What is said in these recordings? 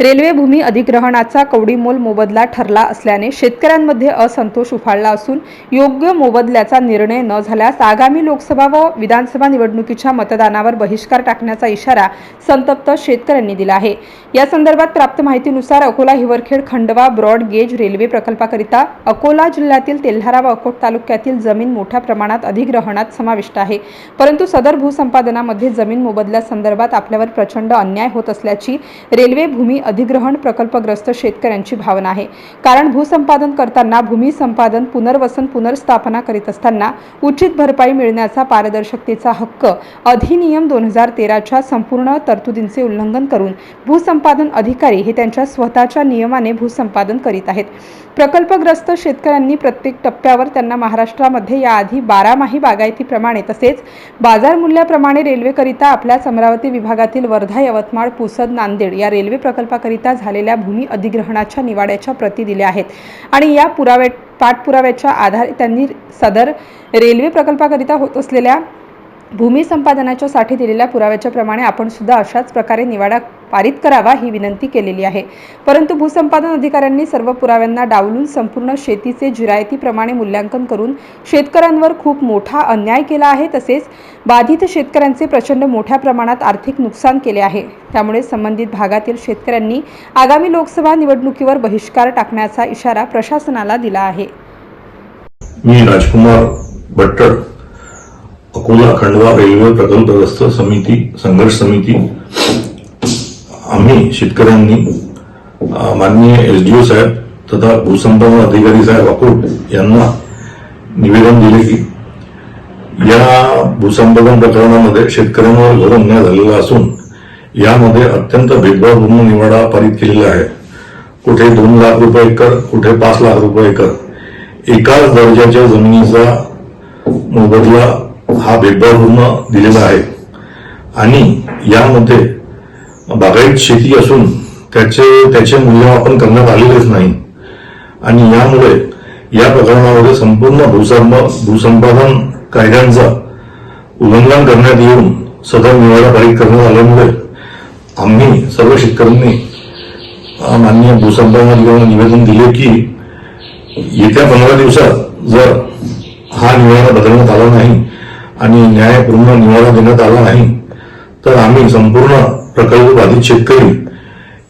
Railway भूमी अधिग्रहणाचा कवडीमोल मोबदला ठरला असल्याने शेतकऱ्यांमध्ये असंतोष उफाळला असून योग्य मोबदल्याचा निर्णय न झाल्यास आगामी लोकसभा व विधानसभा निवडणुकीच्या मतदानावर बहिष्कार टाकण्याचा इशारा संतप्त शेतकऱ्यांनी दिला आहे. या संदर्भात प्राप्त माहितीनुसार Akola Hiwarkhed Khandwa broad gauge railway प्रकल्पाकरिता Akola जिल्ह्यातील तेल्हारा व अकोट तालुक्यातील जमीन मोठ्या प्रमाणात अधिग्रहणात समाविष्ट आहे. परंतु सदर भूसंपादनामध्ये जमीन मोबदल्यासंदर्भात आपल्यावर प्रचंड अन्याय होत असल्याची रेल्वे भूमी अधिग्रहण प्रकल्पग्रस्त शेतकऱ्यांची भावना आहे. कारण भूसंपादन करताना भूमी संपादन पुनर्वसन पुनर्स्थापना करीत असताना उचित भरपाई मिळण्याचा पारदर्शकतेचा हक्क अधिनियम दोन हजार तेराच्या संपूर्ण तरतुदींचे उल्लंघन करून भूसंपादन अधिकारी हे त्यांच्या स्वतःच्या नियमाने भूसंपादन करीत आहेत. प्रकल्पग्रस्त शेतकऱ्यांनी प्रत्येक टप्प्यावर त्यांना महाराष्ट्रामध्ये याआधी बारामाही बागायतीप्रमाणे तसेच बाजार मूल्याप्रमाणे रेल्वेकरिता आपल्याच अमरावती विभागातील वर्धा यवतमाळ पुसद नांदेड या रेल्वे प्रकल्पाकरिता झालेल्या भूमी अधिग्रहणाच्या निवाड्याच्या प्रती दिल्या आहेत. आणि या पुरावे पाठपुराव्याच्या आधारे त्यांनी सदर रेल्वे प्रकल्पाकरिता होत असलेल्या भूमी संपादनाच्या साठी दिलेल्या पुराव्याच्या प्रमाणे आपण सुद्धा अशाच प्रकारे निवाडा पारित करावा ही विनंती केलेली आहे. परंतु भूसंपादन अधिकाऱ्यांनी सर्व पुराव्यांना डावलून संपूर्ण शेतीचे जिरायतीप्रमाणे मूल्यांकन करून शेतकऱ्यांवर खूप मोठा अन्याय केला आहे तसेच बाधित शेतकऱ्यांचे प्रचंड मोठ्या प्रमाणात आर्थिक नुकसान केले आहे. त्यामुळे संबंधित भागातील शेतकऱ्यांनी आगामी लोकसभा निवडणुकीवर बहिष्कार टाकण्याचा इशारा प्रशासनाला दिला आहे. मी राजकुमार भट्टर अकोला खंडवा रेल्वे प्रकल्पग्रस्त समिती संघर्ष समिती. आम्ही शेतकऱ्यांनी माननीय एस डी ओ साहेब तथा भूसंपन्न अधिकारी साहेब अकोट यांना निवेदन दिले की या भूसंपादन प्रकरणामध्ये शेतकऱ्यांवर घोर अन्याय झालेला असून यामध्ये अत्यंत भेदभावपूर्ण निवाडा पारित केलेला आहे. कुठे दोन लाख रुपये एकर कुठे पाच लाख रुपये एकर. एकाच दर्जाच्या जमिनीचा मोबदला हा भेदभावपूर्ण दिलेला आहे. आणि यामध्ये बागायत शेती असून त्याचे त्याचे मूल्यमापन करण्यात आलेलेच नाही. आणि यामुळे या प्रकरणामध्ये संपूर्ण भूसंप भूसंपादन कायद्यांचा उल्लंघन करण्यात येऊन सदर निवाडा पारित करण्यात आल्यामुळे आम्ही सर्व शेतकऱ्यांनी माननीय भूसंपादन अधिकाऱ्यांना निवेदन दिले की येत्या पंधरा दिवसात जर हा निवाडा बदलण्यात आला नाही आणि न्यायपूर्ण निवाडा देण्यात आला नाही तर आम्ही संपूर्ण प्रकल्प बाधित शेतकरी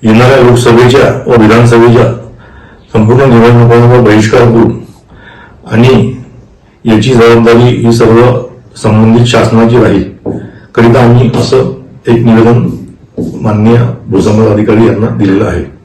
येणाऱ्या लोकसभेच्या व विधानसभेच्या संपूर्ण निवडणुकांवर बहिष्कार करू आणि याची जबाबदारी ही सर्व संबंधित शासनाची राहील. करिता आम्ही असं एक निवेदन माननीय भूसंपादन अधिकारी यांना दिलेलं आहे.